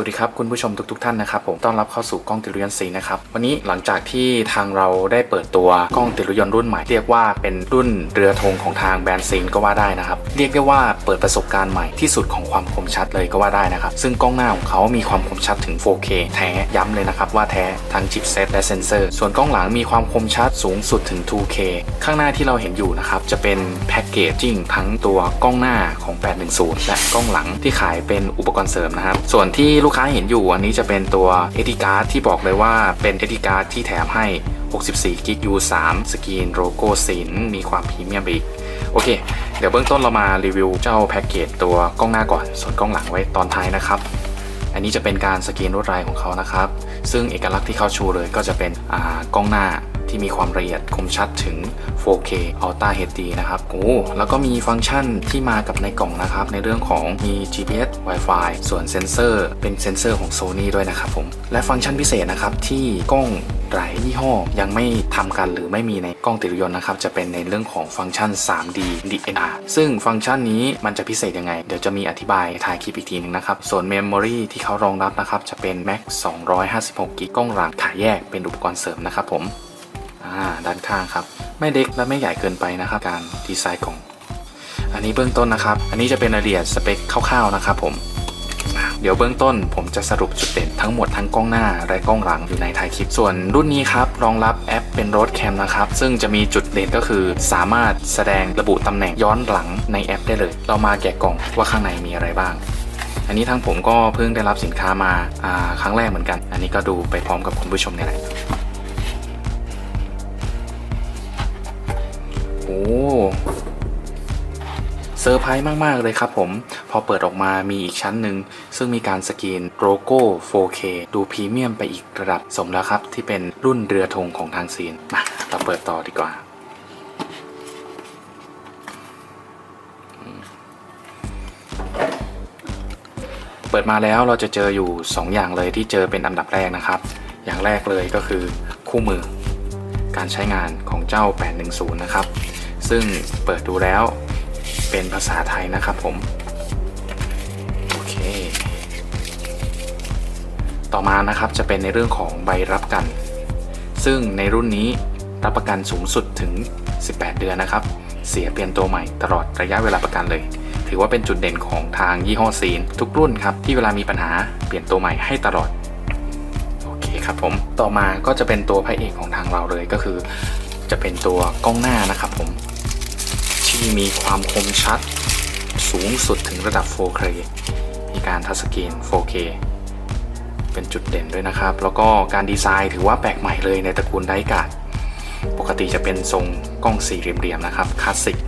วัสดีครับ คุณผู้ชมทุกๆทท่านนะครับผมต้อนรับเข้าสู่กล้องติดรถยนต์สีนะครับ วันนี้หลังจากที่ทางเราได้เปิดตัวกล้องติดรถยนต์รุ่นใหม่เรียกว่าเป็นรุ่นเรือธงของทางแบรนด์ซีนก็ว่าได้นะครับ เรียกได้ว่าเปิดประสบการณ์ใหม่ที่สุดของความคมชัดเลยก็ว่าได้นะครับ ซึ่งกล้องหน้าของเขามีความคมชัดถึง 4K แท้ย้ำเลยนะครับว่าแท้ทั้งชิปเซตและเซนเซอร์ ส่วนกล้องหลังมีความคมชัดสูงสุดถึง 2K ข้างหน้าที่เราเห็นอยู่นะครับจะเป็นแพ็กเกจจิ้งทั้งตัวกล้องหน้าของ 810 และกล้องหลังที่ขายเป็นอุปกรณ์เสริมนะครับส่วนที่ลูกค้าเห็นอยู่อันนี้จะเป็นตัว SD card ที่บอกเลยว่าเป็น SD card ที่แถมให้ 64 g b U3 สกรีนโลโก้สินมีความพรีเมียมไปอีก โอเค เดี๋ยวเบื้องต้นเรามารีวิวเจ้าแพ็กเกจตัวกล้องหน้าก่อน ส่วนกล้องหลังไว้ตอนท้ายนะครับ อันนี้จะเป็นการสกรีนลวดลายของเขานะครับ ซึ่งเอกลักษณ์ที่เขาชูเลยก็จะเป็นอ่ากล้องหน้า ที่มีความละเอียดคมชัดถึง 4K Ultra HD นะครับโอ้แล้วก็มีฟังก์ชันที่มากับในกล่องนะครับ ในเรื่องของมี GPS Wi-Fi ส่วนเซ็นเซอร์เป็นเซ็นเซอร์ของ Sony ด้วยนะครับผม และฟังก์ชันพิเศษนะครับที่กล้องหลายยี่ห้อยังไม่ทำกันหรือไม่มีในกล้องติดรถยนต์นะครับ จะเป็นในเรื่องของฟังก์ชัน 3D DNR ซึ่งฟังก์ชันนี้มันจะพิเศษยังไง เดี๋ยวจะมีอธิบายท้ายคลิปอีกทีหนึงนะครับ ส่วน Memory ที่เขารองรับนะครับ จะเป็น Max 256 g b กล้องหลังขายแยกเป็นอุปกรณ์เสริมนะครับผมอ่า ด้านข้างครับ ไม่เล็กและไม่ใหญ่เกินไปนะครับ การดีไซน์กล่อง อันนี้เบื้องต้นนะครับ อันนี้จะเป็นรายละเอียดสเปคคร่าวๆนะครับผมเดี๋ยวเบื้องต้นผมจะสรุปจุดเด่นทั้งหมดทั้งกล้องหน้าและกล้องหลังอยู่ในท้ายคลิป ส่วนรุ่นนี้ครับรองรับแอปเป็นรถแคมนะครับ ซึ่งจะมีจุดเด่นก็คือ สามารถแสดงระบุตำแหน่งย้อนหลังในแอปได้เลย เรามาแกะกล่องว่าข้างในมีอะไรบ้าง อันนี้ทางผมก็เพิ่งได้รับสินค้ามาาครั้งแรกเหมือนกัน อันนี้ก็ดูไปพร้อมกับคุณผู้ชมนี่แหละ เซอร์ไพรส์มาก ๆ เลยครับผม พอเปิดออกมามีอีกชั้นหนึ่ง ซึ่งมีการสกรีนโลโก้ 4K ดูพรีเมียมไปอีกระดับสมแล้วครับ ที่เป็นรุ่นเรือธงของทางซีนมาเราเปิดต่อดีกว่า เปิดมาแล้วเราจะเจออยู่ 2 อย่างเลยที่เจอเป็นอันดับแรกนะครับ อย่างแรกเลยก็คือคู่มือ การใช้งานของเจ้า 810 นะครับ ซึ่งเปิดดูแล้วเป็นภาษาไทยนะครับผม โอเค ต่อมานะครับจะเป็นในเรื่องของใบรับกัน ซึ่งในรุ่นนี้รับประกันสูงสุดถึง 18 เดือนนะครับ เสียเปลี่ยนตัวใหม่ตลอดระยะเวลาประกันเลย ถือว่าเป็นจุดเด่นของทางยี่ห้อซีน ทุกรุ่นครับ ที่เวลามีปัญหาเปลี่ยนตัวใหม่ให้ตลอด โอเคครับผม ต่อมาก็จะเป็นตัวพระเอกของทางเราเลยก็คือ จะเป็นตัวกล้องหน้านะครับผม ที่มีความคมชัด สูงสุดถึงระดับ 4K มีการทัชสกรีน 4K เป็นจุดเด่นด้วยนะครับ แล้วก็การดีไซน์ถือว่าแปลกใหม่เลยในตระกูลไดการ์ดปกติจะเป็นทรงกล้องสี่เหลี่ยมๆนะครับคลาสสิก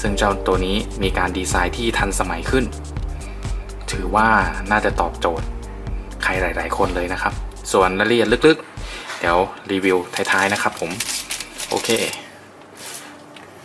ซึ่งเจ้าตัวนี้มีการดีไซน์ที่ทันสมัยขึ้น ถือว่าน่าจะตอบโจทย์ใครหลาย ๆ คนเลยนะครับ ส่วนรายละเอียดลึกๆ เดี๋ยวรีวิวท้าย ๆ นะครับผม โอเค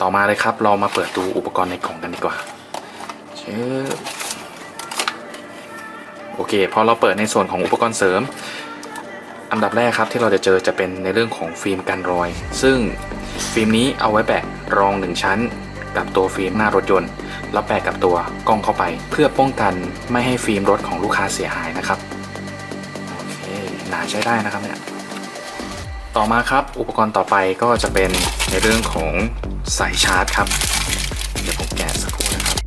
ต่อมาเลยครับ เรามาเปิดดูอุปกรณ์ในกล่องกันดีกว่าเชโอเค พอเราเปิดในส่วนของอุปกรณ์เสริม อันดับแรกครับที่เราจะเจอจะเป็นในเรื่องของฟิล์มกันรอย ซึ่งฟิล์มนี้เอาไว้แปะรองหนึ่งชั้น กับตัวฟิล์มหน้ารถยนต์ แล้วแปะกับตัวกล้องเข้าไป เพื่อป้องกันไม่ให้ฟิล์มรถของลูกค้าเสียหายนะครับ โอเค หนาใช้ได้นะครับเนี่ย ต่อมาครับอุปกรณ์ต่อไปก็จะเป็นในเรื่องของสายชาร์จครับ เดี๋ยวผมแกะสักครู่นะครับ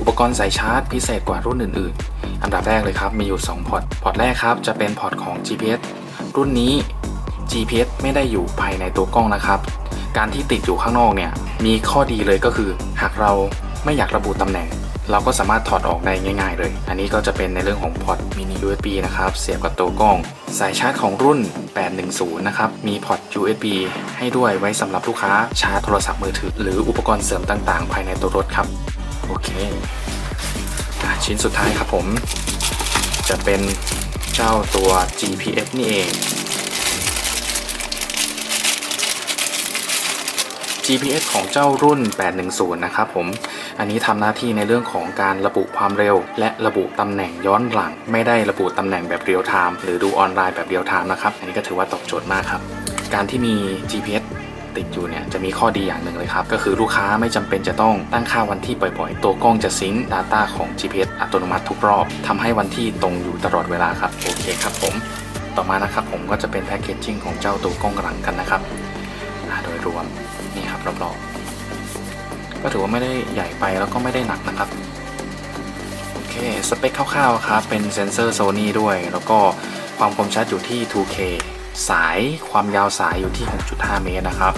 อุปกรณ์สายชาร์จพิเศษกว่ารุ่นอื่น ๆ อันดับแรกเลยครับมีอยู่ 2 พอร์ต พอร์ตแรกครับจะเป็นพอร์ตของ GPS รุ่นนี้ GPS ไม่ได้อยู่ภายในตัวกล้องนะครับ การที่ติดอยู่ข้างนอกเนี่ยมีข้อดีเลยก็คือ หากเราไม่อยากระบุตำแหน่ง เราก็สามารถถอดออกได้ง่ายๆเลย อันนี้ก็จะเป็นในเรื่องของพอร์ตมินิ USB นะครับ เสียบกับตัวกล้อง สายชาร์จของรุ่น 810 นะครับ มีพอร์ต USB ให้ด้วยไว้สำหรับลูกค้าชาร์จโทรศัพท์มือถือ หรืออุปกรณ์เสริมต่างๆ ภายในตัวรถครับ โอเคอชิ้นสุดท้ายครับผม จะเป็นเจ้าตัว GPS นี่เอง GPS ของเจ้ารุ่น 810 นะครับผม อันนี้ทำหน้าที่ในเรื่องของการระบุความเร็ว และระบุตำแหน่งย้อนหลัง ไม่ได้ระบุตำแหน่งแบบเรียลไทม์หรือดูออนไลน์แบบเรียลไทม์นะครับ อันนี้ก็ถือว่าตอบโจทย์มากครับ การที่มี GPS ติดอยู่เนี่ยจะมีข้อดีอย่างหนึ่งเลยครับ ก็คือลูกค้าไม่จำเป็นจะต้องตั้งค่าวันที่บ่อยๆ ตัวกล้องจะซิงค์ Data ของ GPS อัตโนมัติทุกรอบทำให้วันที่ตรงอยู่ตลอดเวลาครับ โอเคครับผม ต่อมานะครับผมก็จะเป็นแพคเกจจิ้งของเจ้าตัวกล้องหลังกันนะครับ รวมนี่ครับรอบๆก็ถือว่าไม่ได้ใหญ่ไปแล้วก็ไม่ได้หนักนะครับโอเคสเปคคร่าวๆครับเป็นเซนเซอร์ Sony ด้วย แล้วก็ความคมชัดอยู่ที่ 2K สายความยาวสายอยู่ที่ 6.5 เมตรนะครับ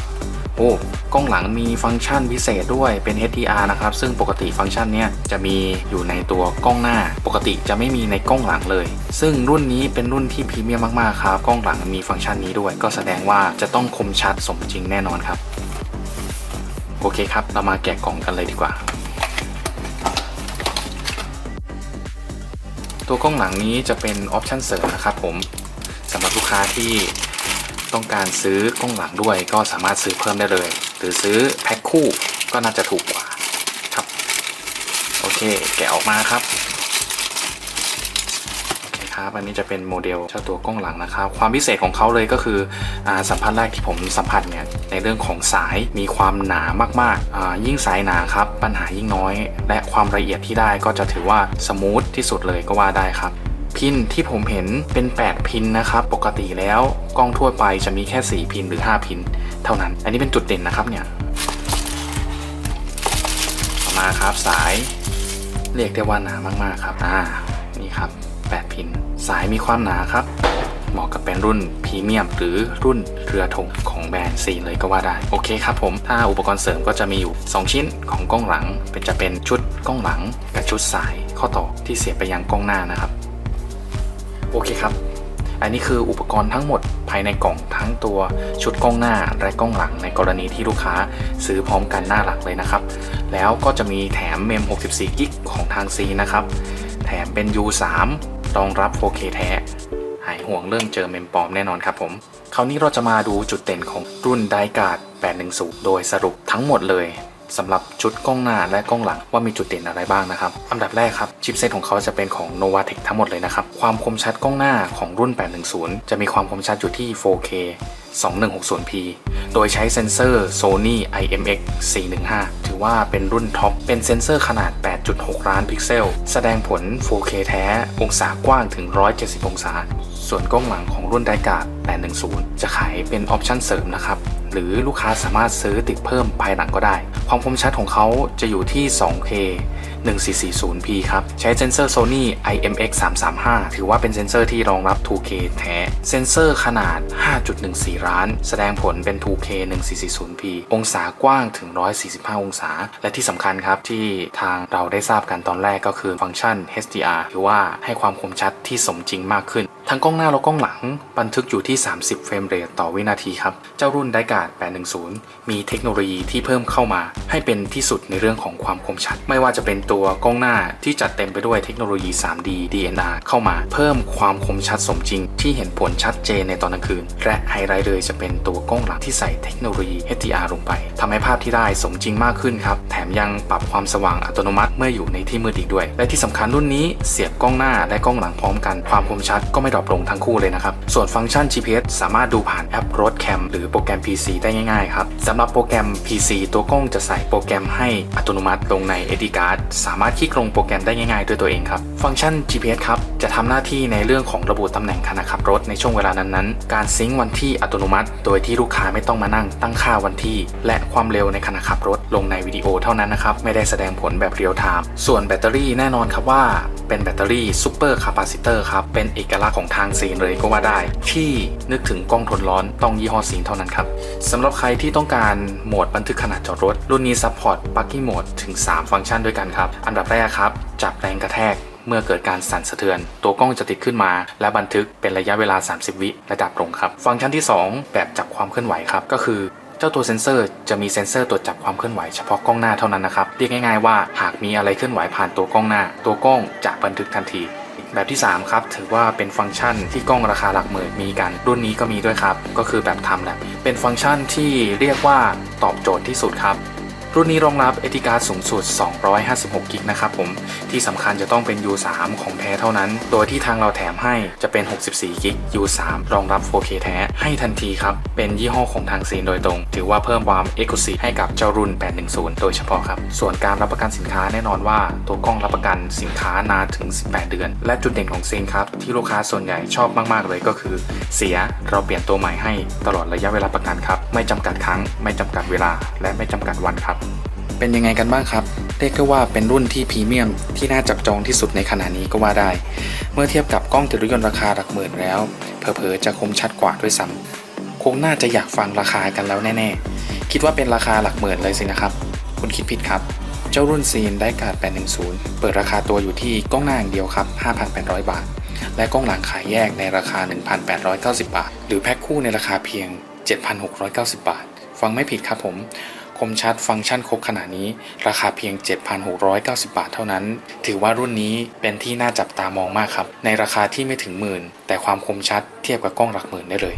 โอ้กล้องหลังมีฟังก์ชันพิเศษด้วยเป็น HDR นะครับ ซึ่งปกติฟังก์ชันเนี้ยจะมีอยู่ในตัวกล้องหน้า ปกติจะไม่มีในกล้องหลังเลย ซึ่งรุ่นนี้เป็นรุ่นที่พรีเมียมมากๆครับกล้องหลังมีฟังก์ชันนี้ด้วย ก็แสดงว่าจะต้องคมชัดสมจริงแน่นอนครับ โอเคครับ เรามาแกะกล่องกันเลยดีกว่าตัวกล้องหลังนี้จะเป็นออปชันเสริมนะครับผมสำหรับลูกค้าที่ ต้องการซื้อกล้องหลังด้วยก็สามารถซื้อเพิ่มได้เลย หรือซื้อแพ็คคู่ก็น่าจะถูกกว่าครับ โอเค แกะออกมาครับครับอันนี้จะเป็นโมเดลเจ้าตัวกล้องหลังนะครับ ความพิเศษของเขาเลยก็คืออสัมผัสแรกที่ผมสัมผัสเนี่ยในเรื่องของสายมีความหนามากๆ ยิ่งสายหนาครับ ปัญหายิ่งน้อย และความละเอียดที่ได้ก็จะถือว่าสมูทที่สุดเลยก็ว่าได้ครับ พินที่ผมเห็นเป็น 8 พินนะครับ ปกติแล้วกล้องทั่วไปจะมีแค่ 4 พินหรือ 5 พิน เท่านั้น อันนี้เป็นจุดเด่นนะครับเนี่ยต่อมาครับสายเรียกได้ว่าหนามากๆครับอ่านี่ครับ 8 พิน สายมีความหนาครับเหมาะกับเป็นรุ่นพรีเมียมหรือรุ่นเรือธงของแบรนด์ซีเลยก็ว่าได้ โอเคครับผม ถ้าอุปกรณ์เสริมก็จะมีอยู่ 2 ชิ้นของกล้องหลัง เป็นจะเป็นชุดกล้องหลังกับชุดสายข้อต่อที่เสียบไปยังกล้องหน้านะครับ โอเคครับ อันนี้คืออุปกรณ์ทั้งหมดภายในกล่องทั้งตัวชุดกล้องหน้าและกล้องหลังในกรณีที่ลูกค้าซื้อพร้อมกันหน้าหลักเลยนะครับ แล้วก็จะมีแถมเมม 64 กิกของทาง C นะครับ แถมเป็น U3 รองรับ 4K แท้ หายห่วงเรื่องเจอเมมปลอมแน่นอนครับผม คราวนี้เราจะมาดูจุดเด่นของรุ่นไดการ์ด810 โดยสรุปทั้งหมดเลย สำหรับชุดกล้องหน้าและกล้องหลังว่ามีจุดเด่นอะไรบ้างนะครับ อันดับแรกครับชิปเซตของเขาจะเป็นของ Novatech ทั้งหมดเลยนะครับ ความคมชัดกล้องหน้าของรุ่น 810 จะมีความคมชัดอยู่ที่ 4K 2160p โดยใช้เซนเซอร์ Sony IMX 415 ถือว่าเป็นรุ่นท็อป เป็นเซนเซอร์ขนาด 8.6 ล้านพิกเซล แสดงผล 4K แท้ องศากว้างถึง 170 องศา ส่วนกล้องหลังของรุ่นไดกาด810 จะขายเป็นออปชั่นเสริมนะครับ หรือลูกค้าสามารถซื้อติดเพิ่มภายหลังก็ได้ ความคมชัดของเขาจะอยู่ที่ 2K 1440p ครับ ใช้เซนเซอร์ Sony IMX 335ถือว่าเป็นเซนเซอร์ที่รองรับ 2K แท้ เซนเซอร์ขนาด 5.14 ล้าน แสดงผลเป็น 2K 1440p องศากว้างถึง 145 องศา และที่สำคัญครับที่ทางเราได้ทราบกันตอนแรกก็คือฟังก์ชัน HDR หรือว่าให้ความคมชัดที่สมจริงมากขึ้นทั้งกล้องหน้าและกล้องหลังบันทึกอยู่ที่ 30 เฟรมเรทต่อวินาทีครับ เจ้ารุ่นไดกาด810 มีเทคโนโลยีที่เพิ่มเข้ามา ให้เป็นที่สุดในเรื่องของความคมชัด ไม่ว่าจะเป็นตัวัวกล้องหน้าที่จัดเต็มไปด้วยเทคโนโลยี 3D DNR เข้ามาเพิ่มความคมชัดสมจริง ที่เห็นผลชัดเจนในตอนกลางคืน และไฮไลท์เลยจะเป็นตัวกล้องหลังที่ใส่เทคโนโลยี HDR ลงไปทำให้ภาพที่ได้สมจริงมากขึ้นครับ แถมยังปรับความสว่างอัตโนมัติเมื่ออยู่ในที่มืดอีกด้วย และที่สำคัญรุ่นนี้เสียบกล้องหน้าและกล้องหลังพร้อมกันความคมชัดก็ไม่ดรอปลงทั้งคู่เลยนะครับส่วนฟังก์ชัน GPS สามารถดูผ่านแอป Road Cam หรือโปรแกรม PC ได้ง่ายๆครับสำหรับโปรแกรม PC ตัวกล้องจะใส่โปรแกรมให้อัตโนมัติลงใน SD card สามารถคลิกลงโปรแกรมได้ง่ายๆ ด้วยตัวเองครับ ฟังก์ชัน GPS ครับ จะทำหน้าที่ในเรื่องของระบุตำแหน่งขณะขับรถในช่วงเวลานั้นๆ การซิงค์วันที่อัตโนมัติ โดยที่ลูกค้าไม่ต้องมานั่งตั้งค่าวันที่ และความเร็วในขณะขับรถลงในวิดีโอเท่านั้นนะครับ ไม่ได้แสดงผลแบบเรียลไทม์ ส่วนแบตเตอรี่แน่นอนครับว่าเป็นแบตเตอรี่ซูเปอร์คาปาซิเตอร์ครับ เป็นเอกลักษณ์ของทางซีนเลยก็ว่าได้ ที่นึกถึงกล้องทนร้อนต้องยี่ห้อซีนเท่านั้นครับสำหรับใครที่ต้องการโหมดบันทึกขณะจอดรถ รุ่นนี้ซัพพอร์ตปักกิ้งโหมดถึง 3 ฟังก์ชันด้วยกันครับอันดับแรกครับ จับแรงกระแทกเมื่อเกิดการสั่นสะเทือน ตัวกล้องจะติดขึ้นมา และบันทึกเป็นระยะเวลา 30 วิและดับลงครับ ฟังก์ชันที่ 2 แบบจับความเคลื่อนไหวครับ ก็คือเจ้าตัวเซ็นเซอร์จะมีเซ็นเซอร์ตรวจจับความเคลื่อนไหวเฉพาะกล้องหน้าเท่านั้นนะครับ เรียกง่ายๆว่าหากมีอะไรเคลื่อนไหวผ่านตัวกล้องหน้า ตัวกล้องจะบันทึกทันที แบบที่ 3 ครับ ถือว่าเป็นฟังก์ชันที่กล้องราคาหลักหมื่นมีกัน รุ่นนี้ก็มีด้วยครับ ก็คือแบบทำแลบเป็นฟังก์ชันที่เรียกว่าตอบโจทย์ที่สุดครับ รุ่นนี้รองรับเอติการสูงสุด 256 กิกนะครับผม ที่สำคัญจะต้องเป็น U3 ของแท้เท่านั้น โดยที่ทางเราแถมให้จะเป็น 64 กิก U3 รองรับ 4K แท้ให้ทันทีครับ เป็นยี่ห้อของทางซีนโดยตรง ถือว่าเพิ่มความ e x c l u s i v e ให้กับเจ้ารุ่น 810 โดยเฉพาะครับ ส่วนการรับประกันสินค้าแน่นอนว่า ตัวกล้องรับประกันสินค้านานถึง 18 เดือน และจุดเด่นของซีนครับที่ลูกค้าส่วนใหญ่ชอบมากๆเลยก็คือ เสียเราเปลี่ยนตัวใหม่ให้ตลอดระยะเวลาประกันครับไม่จำกัดครั้ง ไม่จำกัดเวลา และไม่จำกัดวันครับเป็นยังไงกันบ้างครับ เรียกได้ว่าเป็นรุ่นที่พรีเมียมที่น่าจับจองที่สุดในขณะนี้ก็ว่าได้ เมื่อเทียบกับกล้องติดรถยนต์ราคาหลักหมื่นแล้ว เผลอๆจะคมชัดกว่าด้วยซ้ำคงน่าจะอยากฟังราคากันแล้วแน่ๆ คิดว่าเป็นราคาหลักหมื่นเลยสินะครับ คุณคิดผิดครับ เจ้ารุ่นซีนได้การ์ด810 เปิดราคาตัวอยู่ที่กล้องหน้าอย่างเดียวครับ 5,800 บาท และกล้องหลังขายแยกในราคา 1,890 บาท หรือแพ็คคู่ในราคาเพียง 7,690 บาท ฟังไม่ผิดครับผม คมชัดฟังก์ชันครบขนาดนี้ ราคาเพียง 7,690 บาทเท่านั้น ถือว่ารุ่นนี้เป็นที่น่าจับตามองมากครับ ในราคาที่ไม่ถึงหมื่น แต่ความคมชัดเทียบกับกล้องหลักหมื่นได้เลย